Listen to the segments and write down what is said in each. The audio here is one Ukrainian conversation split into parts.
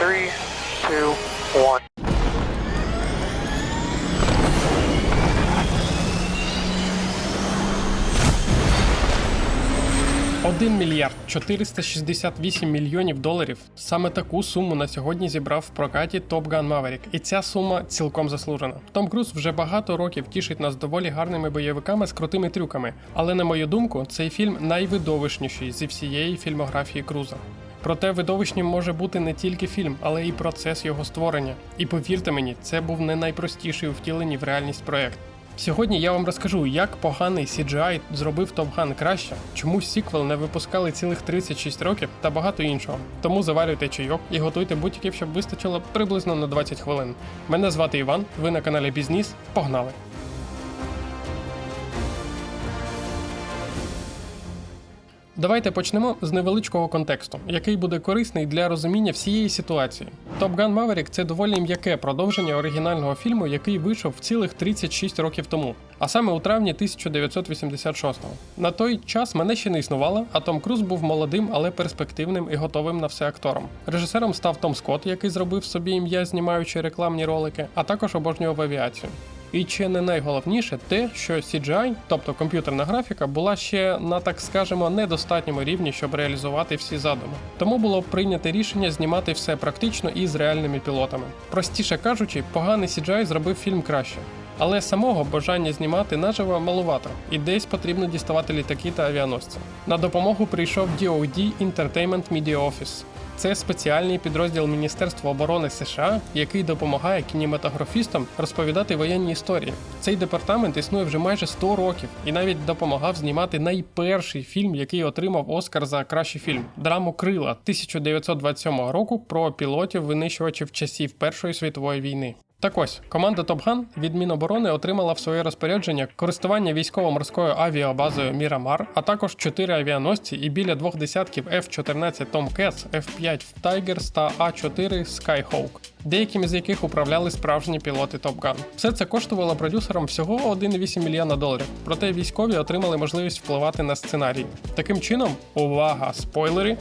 Three, two, one. Один мільярд 468 мільйонів доларів. Саме таку суму на сьогодні зібрав в прокаті Top Gun Maverick, і ця сума цілком заслужена. Том Круз вже багато років тішить нас доволі гарними бойовиками з крутими трюками. Але на мою думку, цей фільм найвидовищніший зі всієї фільмографії Круза. Проте видовищним може бути не тільки фільм, але й процес його створення. І повірте мені, це був не найпростіший у втіленні в реальність проект. Сьогодні я вам розкажу, як поганий CGI зробив Top Gun краще, чому сіквел не випускали цілих 36 років та багато іншого. Тому заварюйте чайок і готуйте бутиків, щоб вистачило приблизно на 20 хвилин. Мене звати Іван, ви на каналі Бізнес. Погнали! Давайте почнемо з невеличкого контексту, який буде корисний для розуміння всієї ситуації. Top Gun Maverick – це доволі м'яке продовження оригінального фільму, який вийшов в цілих 36 років тому, а саме у травні 1986-го. На той час мене ще не існувало, а Том Круз був молодим, але перспективним і готовим на все актором. Режисером став Том Скотт, який зробив собі ім'я, знімаючи рекламні ролики, а також обожнював авіацію. І чи не найголовніше те, що CGI, тобто комп'ютерна графіка, була ще на так скажемо недостатньому рівні, щоб реалізувати всі задуми. Тому було прийнято рішення знімати все практично і з реальними пілотами. Простіше кажучи, поганий CGI зробив фільм краще. Але самого бажання знімати наживо малувато, і десь потрібно діставати літаки та авіаносці. На допомогу прийшов DoD Entertainment Media Office. Це спеціальний підрозділ Міністерства оборони США, який допомагає кінематографістам розповідати воєнні історії. Цей департамент існує вже майже 100 років і навіть допомагав знімати найперший фільм, який отримав Оскар за кращий фільм драму Крила 1927 року про пілотів винищувачів часів Першої світової війни. Так ось команда Gun від Міноборони отримала в своє розпорядження користування військово-морською авіабазою Мірамар, а також чотири авіаносці і біля двох десятків F-14 Tomcats, F-5 Tigers та A-4 Skyhawk, деякими з яких управляли справжні пілоти Top Gun. Все це коштувало продюсерам всього 1,8 мільйона доларів. Проте військові отримали можливість впливати на сценарій. Таким чином, увага, спойлери!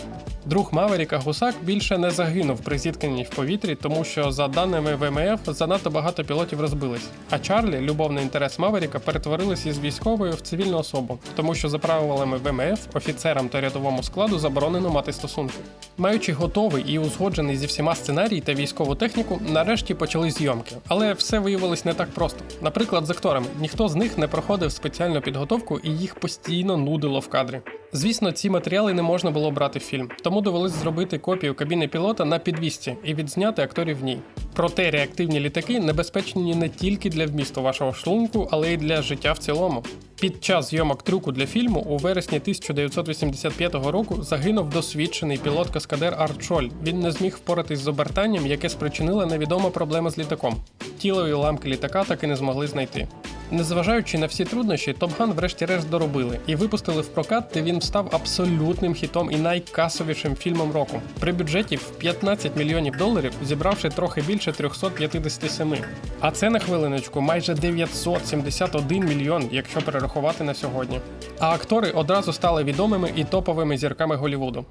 Друг Маверіка Гусак більше не загинув при зіткненні в повітрі, тому що, за даними ВМФ, занадто багато пілотів розбились. А Чарлі, любовний інтерес Маверіка, перетворилась із військової в цивільну особу, тому що за правилами ВМФ офіцерам та рядовому складу заборонено мати стосунки. Маючи готовий і узгоджений зі всіма сценарій та військову техніку, нарешті почали зйомки. Але все виявилось не так просто. Наприклад, з акторами ніхто з них не проходив спеціальну підготовку і їх постійно нудило в кадрі. Звісно, ці матеріали не можна було брати в фільм, тому довелось зробити копію кабіни пілота на підвісці і відзняти акторів в ній. Проте реактивні літаки небезпечні не тільки для вмісту вашого шлунку, але й для життя в цілому. Під час зйомок трюку для фільму у вересні 1985 року загинув досвідчений пілот каскадер Арчоль. Він не зміг впоратись з обертанням, яке спричинила невідома проблема з літаком. Тіло і ламки літака так і не змогли знайти. Незважаючи на всі труднощі, Gun врешті-решт доробили і випустили в прокат, де він став абсолютним хітом і найкасовішим фільмом року. При бюджеті в 15 мільйонів доларів, зібравши трохи більше 357. А це на хвилиночку майже 971 мільйон, якщо перерахувати на сьогодні. А актори одразу стали відомими і топовими зірками Голівуду.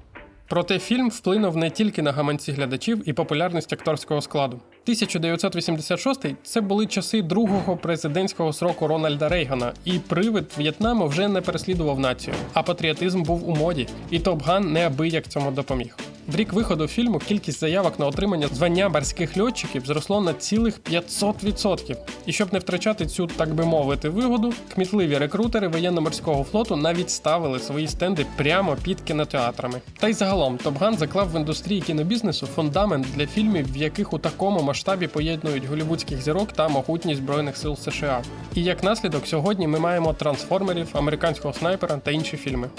Проте фільм вплинув не тільки на гаманці глядачів і популярність акторського складу. 1986 це були часи другого президентського сроку Рональда Рейгана, і привид В'єтнаму вже не переслідував націю, а патріотизм був у моді, і Топ Ган неабияк цьому допоміг. В рік виходу фільму кількість заявок на отримання звання морських льотчиків зросло на цілих 500%. І щоб не втрачати цю, так би мовити, вигоду, кмітливі рекрутери воєнно-морського флоту навіть ставили свої стенди прямо під кінотеатрами. Та й загалом Топган заклав в індустрії кінобізнесу фундамент для фільмів, в яких у такому масштабі поєднують голівудських зірок та могутність збройних сил США. І як наслідок, сьогодні ми маємо трансформерів, американського снайпера та інші фільми.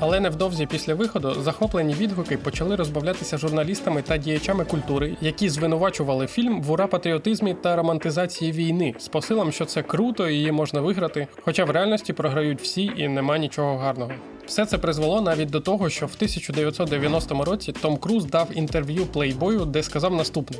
Але невдовзі після виходу захоплені відгуки почали розбавлятися журналістами та діячами культури, які звинувачували фільм в ура патріотизмі та романтизації війни з посилом, що це круто і її можна виграти, хоча в реальності програють всі і нема нічого гарного. Все це призвело навіть до того, що в 1990 році Том Круз дав інтерв'ю Playboy, де сказав наступне: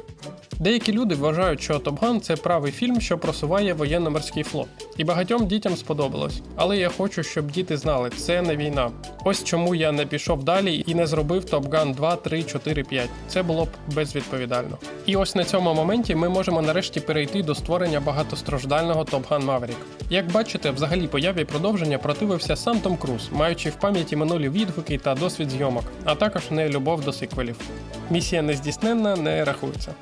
Деякі люди вважають, що Gun – це правий фільм, що просуває воєнно-морський флот. І багатьом дітям сподобалось. Але я хочу, щоб діти знали, це не війна. Ось чому я не пішов далі і не зробив Gun 2, 3, 4, 5. Це було б безвідповідально. І ось на цьому моменті ми можемо нарешті перейти до створення багатостраждального Gun Maverick. Як бачите, взагалі появі продовження противився сам Том Круз, маючи в пам'яті минулі відгуки та досвід зйомок, а також не любов до сиквелів. Місія нездійсненна не рахується.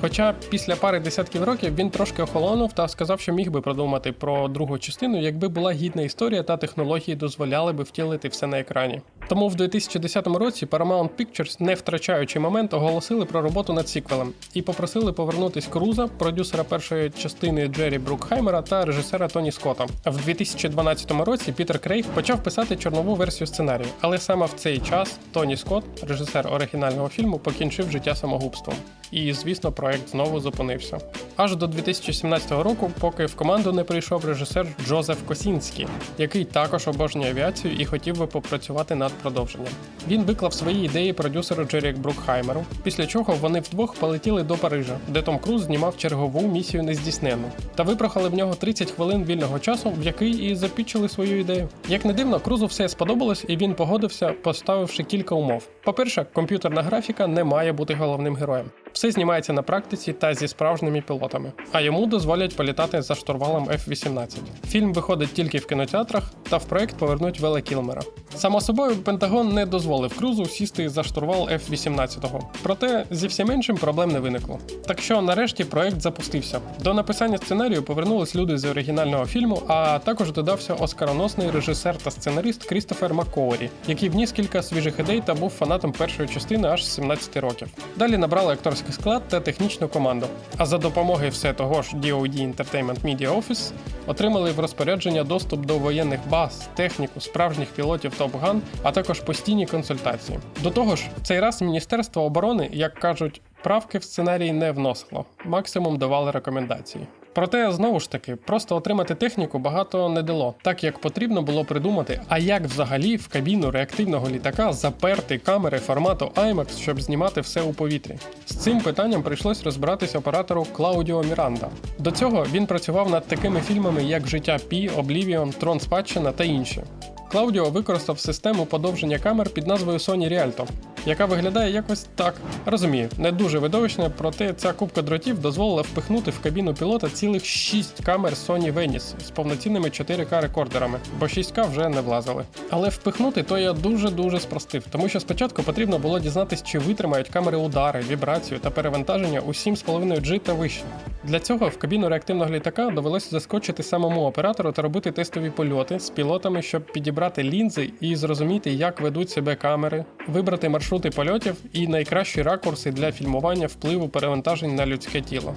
Хоча після пари десятків років він трошки охолонув та сказав, що міг би продумати про другу частину, якби була гідна історія та технології дозволяли би втілити все на екрані. Тому в 2010 році Paramount Pictures, не втрачаючи момент, оголосили про роботу над сіквелем і попросили повернутись Круза, продюсера першої частини Джері Брукхаймера та режисера Тоні Скотта. В 2012 році Пітер Крейг почав писати чорнову версію сценарію, але саме в цей час Тоні Скотт, режисер оригінального фільму, покінчив життя самогубством. І, звісно, проект знову зупинився. Аж до 2017 року, поки в команду не прийшов режисер Джозеф Косінський, який також обожнює авіацію і хотів би попрацювати над продовженням. Він виклав свої ідеї продюсеру Джерік Брукхаймеру, після чого вони вдвох полетіли до Парижа, де Том Круз знімав чергову місію нездійснену, та випрохали в нього 30 хвилин вільного часу, в який і запічили свою ідею. Як не дивно, Крузу все сподобалось, і він погодився, поставивши кілька умов. По-перше, комп'ютерна графіка не має бути головним героєм. Все знімається на практиці та зі справжніми пілотами, а йому дозволять політати за штурвалом F-18. Фільм виходить тільки в кінотеатрах, та в проект повернуть Веле Кілмера. Само собою, Пентагон не дозволив Крузу сісти за штурвал F-18, проте зі всім іншим проблем не виникло. Так що нарешті проект запустився. До написання сценарію повернулись люди з оригінального фільму, а також додався оскароносний режисер та сценарист Крістофер Маккоурі, який вніс кілька свіжих ідей та був фанатом першої частини аж з 17 років. Далі набрали акторський склад та технічну команду. А за допомогою все того ж DoD Entertainment Media Office отримали в розпорядження доступ до воєнних баз, техніку, справжніх пілотів Top Gun, а також постійні консультації. До того ж, в цей раз Міністерство оборони, як кажуть, правки в сценарій не вносило, максимум давали рекомендації. Проте знову ж таки, просто отримати техніку багато не дало, так як потрібно було придумати, а як взагалі в кабіну реактивного літака заперти камери формату IMAX, щоб знімати все у повітрі. З цим питанням прийшлось розбиратися оператору Клаудіо Міранда. До цього він працював над такими фільмами, як Життя Пі, Облівіон, Трон Спадщина та інші. Клаудіо використав систему подовження камер під назвою Sony Rialto, яка виглядає якось так. Розумію, не дуже видовищне, проте ця кубка дротів дозволила впихнути в кабіну пілота цілих 6 камер Sony Venice з повноцінними 4К рекордерами, бо 6К вже не влазили. Але впихнути то я дуже-дуже спростив, тому що спочатку потрібно було дізнатись, чи витримають камери удари, вібрацію та перевантаження у 7,5 G та вище. Для цього в кабіну реактивного літака довелося заскочити самому оператору та робити тестові польоти з пілотами, щоб підібрати лінзи і зрозуміти, як ведуть себе камери, вибрати маршрути польотів і найкращі ракурси для фільмування впливу перевантажень на людське тіло.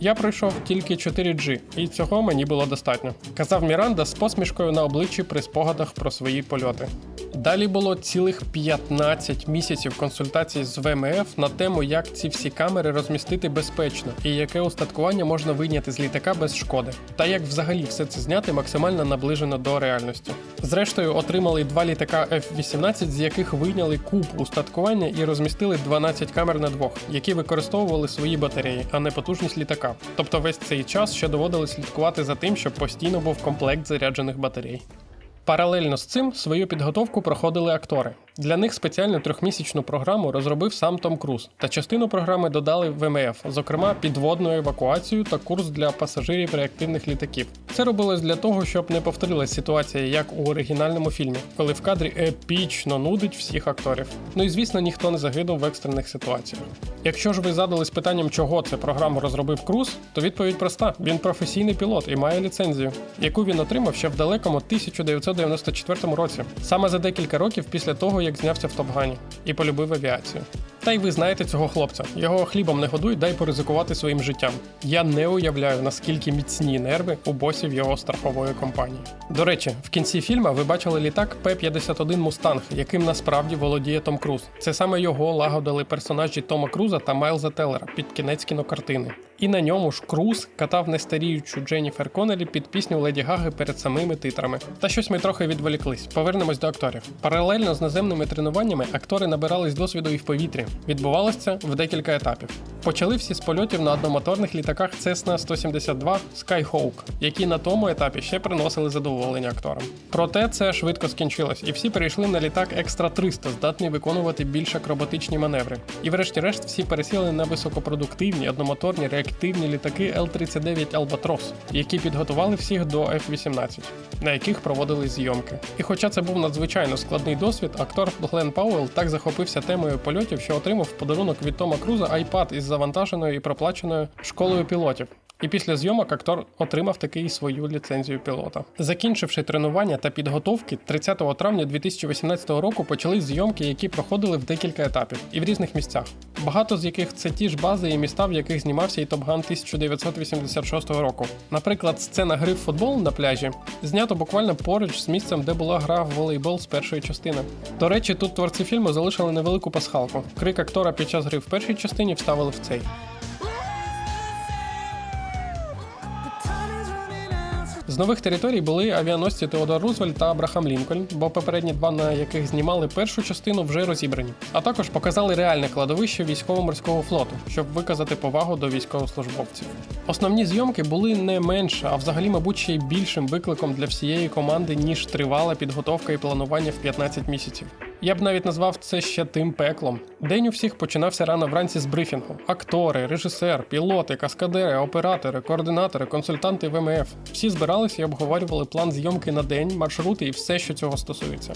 Я пройшов тільки 4G, і цього мені було достатньо, казав Міранда з посмішкою на обличчі при спогадах про свої польоти. Далі було цілих 15 місяців консультацій з ВМФ на тему, як ці всі камери розмістити безпечно і яке устаткування можна вийняти з літака без шкоди, та як взагалі все це зняти максимально наближено до реальності. Зрештою, отримали два літака F-18, з яких вийняли куб устаткування і розмістили 12 камер на двох, які використовували свої батареї, а не потужність літака. Тобто весь цей час ще доводилось слідкувати за тим, щоб постійно був комплект заряджених батарей. Паралельно з цим свою підготовку проходили актори. Для них спеціальну трьохмісячну програму розробив сам Том Круз, та частину програми додали ВМФ, зокрема підводну евакуацію та курс для пасажирів реактивних літаків. Це робилось для того, щоб не повторилась ситуація, як у оригінальному фільмі, коли в кадрі епічно нудить всіх акторів. Ну і звісно, ніхто не загинув в екстрених ситуаціях. Якщо ж ви задались питанням, чого цю програму розробив Круз, то відповідь проста: він професійний пілот і має ліцензію, яку він отримав ще в далекому 1994 році, саме за декілька років після того, як знявся в Топгані і полюбив авіацію. Та й ви знаєте цього хлопця. Його хлібом не годуй, дай поризикувати своїм життям. Я не уявляю, наскільки міцні нерви у босів його страхової компанії. До речі, в кінці фільму ви бачили літак П-51 Мустанг, яким насправді володіє Том Круз. Це саме його лагодили персонажі Тома Круза та Майлза Теллера під кінець кінокартини. І на ньому ж Круз катав нестаріючу Дженніфер Коннелі під пісню Леді Гаги перед самими титрами. Та щось ми трохи відволіклись. Повернемось до акторів. Паралельно з наземними тренуваннями актори набирались досвіду і в повітрі. Відбувалося це в декілька етапів. Почали всі з польотів на одномоторних літаках Cessna 172 Skyhawk, які на тому етапі ще приносили задоволення акторам. Проте це швидко скінчилось, і всі перейшли на літак Екстра 300, здатний виконувати більш акробатичні маневри. І врешті-решт всі пересіли на високопродуктивні одномоторні реактивні літаки L-39 Albatros, які підготували всіх до F-18, на яких проводили зйомки. І хоча це був надзвичайно складний досвід, актор Глен Пауелл так захопився темою польотів, що отримав в подарунок від Тома Круза iPad із завантаженою і проплаченою школою пілотів. І після зйомок актор отримав таки свою ліцензію пілота. Закінчивши тренування та підготовки, 30 травня 2018 року почались зйомки, які проходили в декілька етапів і в різних місцях. Багато з яких це ті ж бази і міста, в яких знімався і Gun 1986 року. Наприклад, сцена гри в футбол на пляжі знято буквально поруч з місцем, де була гра в волейбол з першої частини. До речі, тут творці фільму залишили невелику пасхалку. Крик актора під час гри в першій частині вставили в цей. З нових територій були авіаносці Теодор Рузвельт та Абрахам Лінкольн, бо попередні два, на яких знімали першу частину, вже розібрані. А також показали реальне кладовище військово-морського флоту, щоб виказати повагу до військовослужбовців. Основні зйомки були не менше, а взагалі, мабуть, ще й більшим викликом для всієї команди, ніж тривала підготовка і планування в 15 місяців. Я б навіть назвав це ще тим пеклом. День у всіх починався рано вранці з брифінгу. Актори, режисер, пілоти, каскадери, оператори, координатори, консультанти ВМФ. Всі збиралися і обговорювали план зйомки на день, маршрути і все, що цього стосується.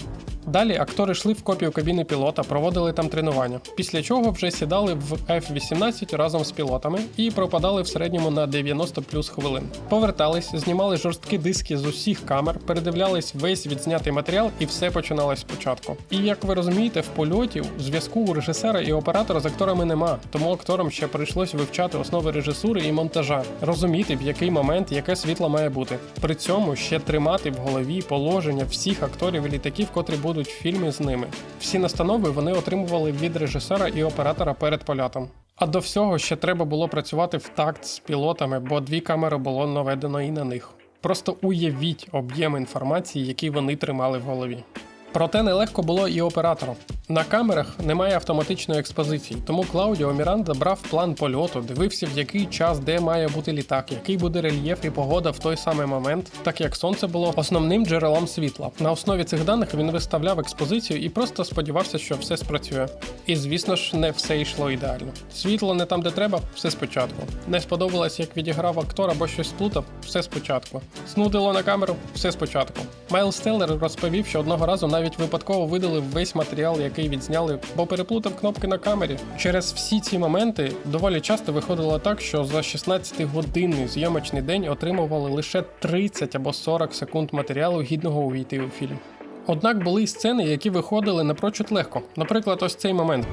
Далі актори йшли в копію кабіни пілота, проводили там тренування, після чого вже сідали в F-18 разом з пілотами і пропадали в середньому на 90 плюс хвилин. Повертались, знімали жорсткі диски з усіх камер, передивлялись весь відзнятий матеріал, і все починалось спочатку. І як ви розумієте, в польоті зв'язку у режисера і оператора з акторами нема, тому акторам ще прийшлось вивчати основи режисури і монтажа, розуміти в який момент яке світло має бути. При цьому ще тримати в голові положення всіх акторів і літаків, котрі будуть в фільмі з ними. Всі настанови вони отримували від режисера і оператора перед польотом. А до всього ще треба було працювати в такт з пілотами, бо дві камери було наведено і на них. Просто уявіть об'єм інформації, який вони тримали в голові. Проте нелегко було і оператору. На камерах немає автоматичної експозиції, тому Клаудіо Міранда брав план польоту, дивився, в який час де має бути літак, який буде рельєф і погода в той самий момент, так як сонце було основним джерелом світла. На основі цих даних він виставляв експозицію і просто сподівався, що все спрацює. І звісно ж, не все йшло ідеально. Світло не там, де треба, все спочатку. Не сподобалось, як відіграв актор або щось сплутав, все спочатку. Снудило на камеру, все спочатку. Майл Стеллер розповів, що одного разу навіть випадково видалив весь матеріал, який відзняли, бо переплутав кнопки на камері. Через всі ці моменти доволі часто виходило так, що за 16-годинний зйомочний день отримували лише 30 або 40 секунд матеріалу, гідного увійти у фільм. Однак були й сцени, які виходили напрочуд легко. Наприклад, ось цей момент.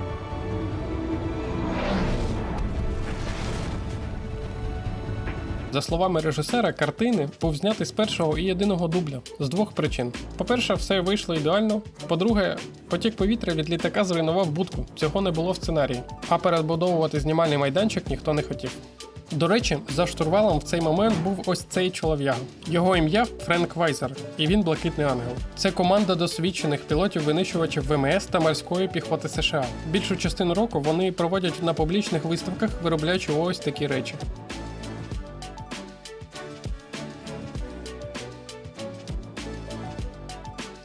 За словами режисера, картини був знятий з першого і єдиного дубля з двох причин: по-перше, все вийшло ідеально. По-друге, потік повітря від літака зруйнував будку. Цього не було в сценарії. А перебудовувати знімальний майданчик ніхто не хотів. До речі, за штурвалом в цей момент був ось цей чолов'яга. Його ім'я Френк Вайзер, і він блакитний ангел. Це команда досвідчених пілотів-винищувачів ВМС та морської піхоти США. Більшу частину року вони проводять на публічних виставках, виробляючи ось такі речі.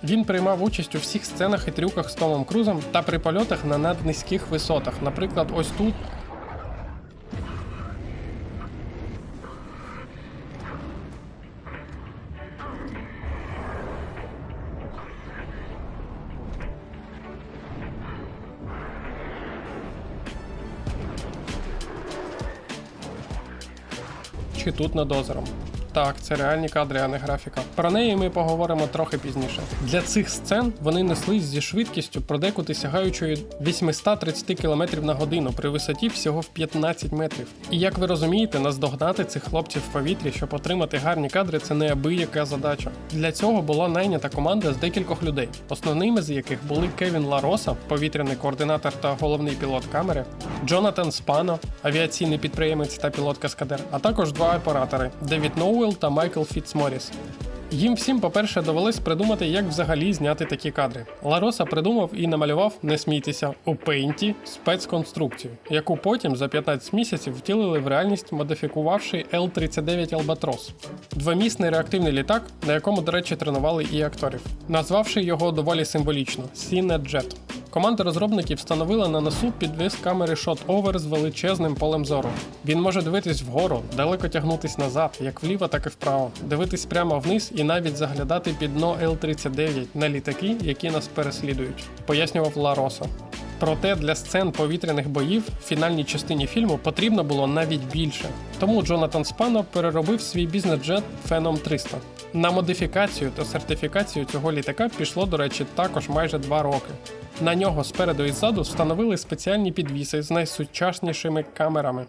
Він приймав участь у всіх сценах і трюках з Томом Крузом та при польотах на наднизьких висотах. Наприклад, ось тут. Чи тут над озером. Так, це реальні кадри, а не графіка. Про неї ми поговоримо трохи пізніше. Для цих сцен вони неслись зі швидкістю подекуди сягаючою 830 км на годину при висоті всього в 15 метрів. І як ви розумієте, наздогнати цих хлопців в повітрі, щоб отримати гарні кадри, це неабияка задача. Для цього була найнята команда з декількох людей, основними з яких були Кевін Лароса, повітряний координатор та головний пілот камери, Джонатан Спано, авіаційний підприємець та пілот каскадер, а також два оператори Девід Ноуел та Майкл Фіцморіс. Їм всім, по-перше, довелось придумати, як взагалі зняти такі кадри. Лароса придумав і намалював, не смійтеся, у пейнті спецконструкцію, яку потім за 15 місяців втілили в реальність, модифікувавши L-39 Albatros. Двомісний реактивний літак, на якому, до речі, тренували і акторів, назвавши його доволі символічно Cinejet. Команда розробників встановила на носу підвис камери Shot-Over з величезним полем зору. Він може дивитись вгору, далеко тягнутись назад, як вліво, так і вправо, дивитись прямо вниз і навіть заглядати під дно Л-39 на літаки, які нас переслідують, пояснював Лароса. Проте для сцен повітряних боїв в фінальній частині фільму потрібно було навіть більше. Тому Джонатан Спано переробив свій бізнес-джет Phenom 300. На модифікацію та сертифікацію цього літака пішло, до речі, також майже два роки. На нього спереду і ззаду встановили спеціальні підвіси з найсучаснішими камерами.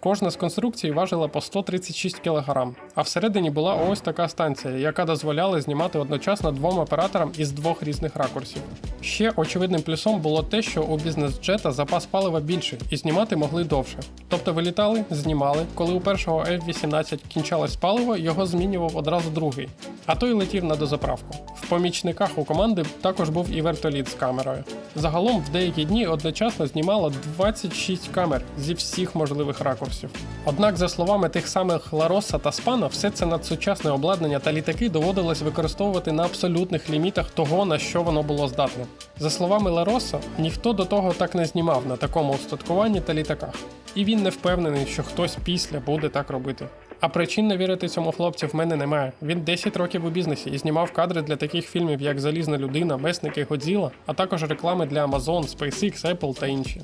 Кожна з конструкцій важила по 136 кг, а всередині була ось така станція, яка дозволяла знімати одночасно двом операторам із двох різних ракурсів. Ще очевидним плюсом було те, що у бізнес-джета запас палива більший і знімати могли довше. Тобто вилітали, знімали, коли у першого F-18 кінчалось паливо, його змінював одразу другий, а той летів на дозаправку. В помічниках у команди також був і вертоліт з камерою. Загалом в деякі дні одночасно знімало 26 камер зі всіх можливих ракурсів. Однак, за словами тих самих Лароса та Спана, все це надсучасне обладнання та літаки доводилось використовувати на абсолютних лімітах того, на що воно було здатне. За словами Лароса, ніхто до того так не знімав на такому устаткуванні та літаках, і він не впевнений, що хтось після буде так робити. А причин не вірити цьому хлопцю в мене немає. Він 10 років у бізнесі і знімав кадри для таких фільмів, як Залізна людина, Месники Годзіла, а також реклами для Amazon, SpaceX, Apple та інші.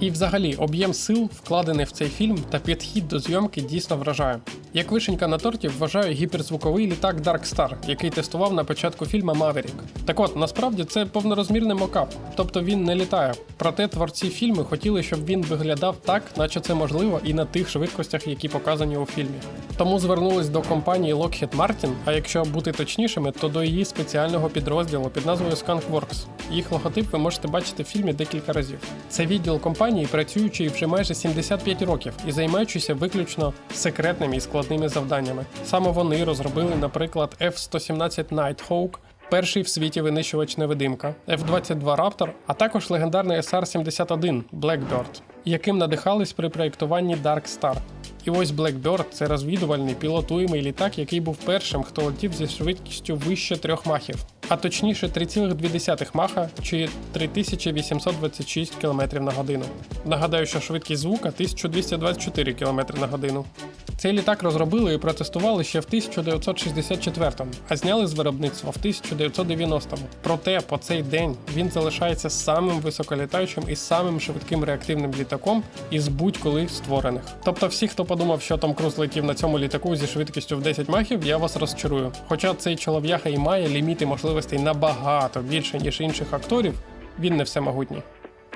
І взагалі об'єм сил, вкладений в цей фільм, та підхід до зйомки дійсно вражає. Як вишенька на торті вважаю гіперзвуковий літак Dark Star, який тестував на початку фільму Maverick. Так от, насправді це повнорозмірний мокап, тобто він не літає. Проте творці фільму хотіли, щоб він виглядав так, наче це можливо, і на тих швидкостях, які показані у фільмі. Тому звернулись до компанії Lockheed Martin, а якщо бути точнішими, то до її спеціального підрозділу під назвою Skunkworks. Їх логотип ви можете бачити в фільмі декілька разів. Це відділ компанії, працюючий вже майже 75 років і займаючийся виключно секретними і складними завданнями. Саме вони розробили, наприклад, F-117 Nighthawk, перший в світі винищувач невидимка, F-22 Raptor, а також легендарний SR-71 Blackbird, яким надихались при проєктуванні Dark Star. І ось Blackbird – це розвідувальний пілотуємий літак, який був першим, хто летів зі швидкістю вище трьох махів, а точніше 3,2 маха чи 3826 км на годину. Нагадаю, що швидкість звука 1224 км на годину. Цей літак розробили і протестували ще в 1964-му, а зняли з виробництва в 1990-му. Проте по цей день він залишається самим високолітаючим і самим швидким реактивним літаком із будь-коли створених. Тобто, всі, хто подумав, що Том Круз летів на цьому літаку зі швидкістю в 10 махів, я вас розчарую. Хоча цей чолов'яха і має ліміти можливостей набагато більше, ніж інших акторів, він не всемогутній.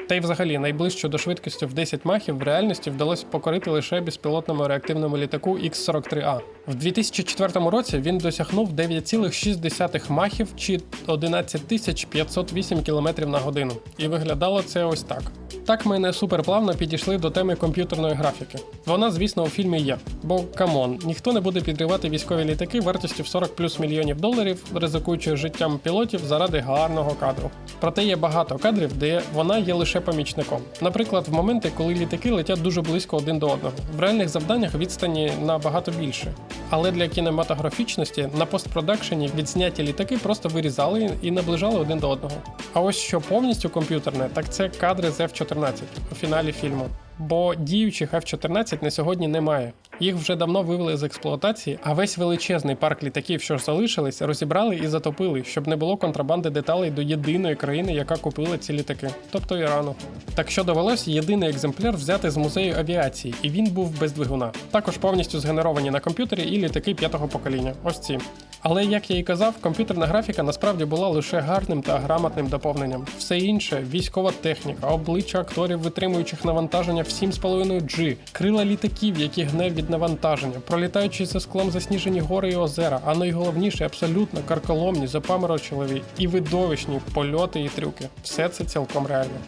Та й взагалі найближче до швидкості в 10 махів в реальності вдалося покорити лише безпілотному реактивному літаку X-43A. В 2004 році він досягнув 9,6 махів чи 11 508 км на годину. І виглядало це ось так. Так ми не суперплавно підійшли до теми комп'ютерної графіки. Вона, звісно, у фільмі є. Бо камон, ніхто не буде підривати військові літаки вартістю в 40 плюс мільйонів доларів, ризикуючи життям пілотів заради гарного кадру. Проте є багато кадрів, де вона є лише помічником. Наприклад, в моменти, коли літаки летять дуже близько один до одного. В реальних завданнях відстані набагато більше. Але для кінематографічності на постпродакшені відзняті літаки просто вирізали і наближали один до одного. А ось що повністю комп'ютерне, так це кадри з F-14 у фіналі фільму. бо діючих F-14 на сьогодні немає. Їх вже давно вивели з експлуатації, а весь величезний парк літаків, що ж залишились, розібрали і затопили, щоб не було контрабанди деталей до єдиної країни, яка купила ці літаки, тобто Ірану. Так що довелось єдиний екземпляр взяти з музею авіації, і він був без двигуна. Також повністю згенеровані на комп'ютері і літаки п'ятого покоління. Ось ці. Але як я і казав, комп'ютерна графіка насправді була лише гарним та грамотним доповненням. Все інше військова техніка, обличчя акторів, витримуючих навантаження в 7,5 G, крила літаків, які гне від навантаження, пролітаючи за склом засніжені гори і озера, а найголовніше абсолютно карколомні, запаморочливі і видовищні польоти і трюки. Все це цілком реально.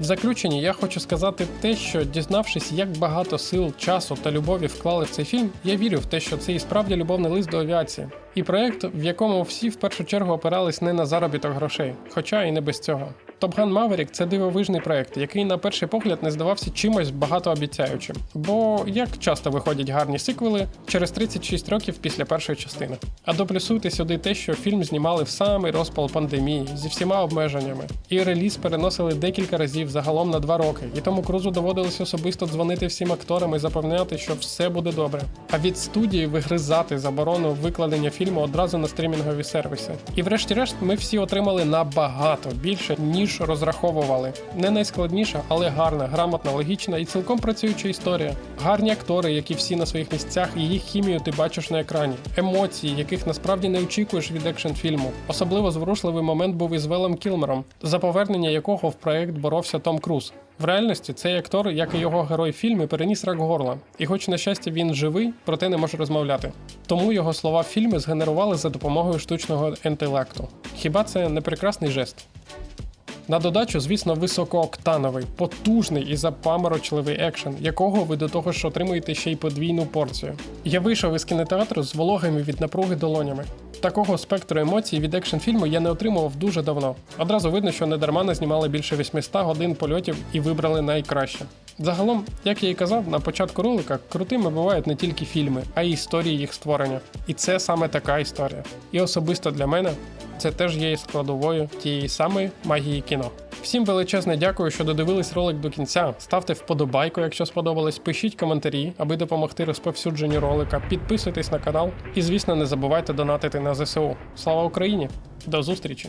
В заключенні я хочу сказати те, що дізнавшись, як багато сил, часу та любові вклали в цей фільм, я вірю в те, що це і справді любовний лист до авіації. І проект, в якому всі в першу чергу опирались не на заробіток грошей, хоча і не без цього. Gun Maverick – це дивовижний проект, який на перший погляд не здавався чимось багатообіцяючим. Бо як часто виходять гарні сиквели через 36 років після першої частини. А доплюсуйте сюди те, що фільм знімали в самий розпал пандемії зі всіма обмеженнями, і реліз переносили декілька разів загалом на два роки, і тому крузу доводилось особисто дзвонити всім акторам і запевняти, що все буде добре. А від студії вигризати заборону викладення фільму одразу на стрімінгові сервіси. І врешті-решт ми всі отримали набагато більше, ніж розраховували. Не найскладніша, але гарна, грамотна, логічна і цілком працююча історія. Гарні актори, які всі на своїх місцях, і їх хімію ти бачиш на екрані. Емоції, яких насправді не очікуєш від екшн фільму. Особливо зворушливий момент був із Велом Кілмером, за повернення якого в проект боровся Том Круз. В реальності цей актор, як і його герой в переніс рак горла, і, хоч на щастя, він живий, проте не може розмовляти. Тому його слова в фільмі згенерували за допомогою штучного інтелекту. Хіба це не прекрасний жест? На додачу, звісно, високооктановий, потужний і запаморочливий екшен, якого ви до того ж отримуєте ще й подвійну порцію. Я вийшов із кінотеатру з вологими від напруги долонями. Такого спектру емоцій від екшн фільму я не отримував дуже давно. Одразу видно, що недарма знімали більше 800 годин польотів і вибрали найкраще. Загалом, як я і казав на початку ролика, крутими бувають не тільки фільми, а й історії їх створення. І це саме така історія. І особисто для мене це теж є складовою тієї самої магії кіно. Всім величезне дякую, що додивились ролик до кінця. Ставте вподобайку, якщо сподобалось, пишіть коментарі, аби допомогти розповсюдженню ролика. Підписуйтесь на канал і, звісно, не забувайте донатити на ЗСУ. Слава Україні! До зустрічі!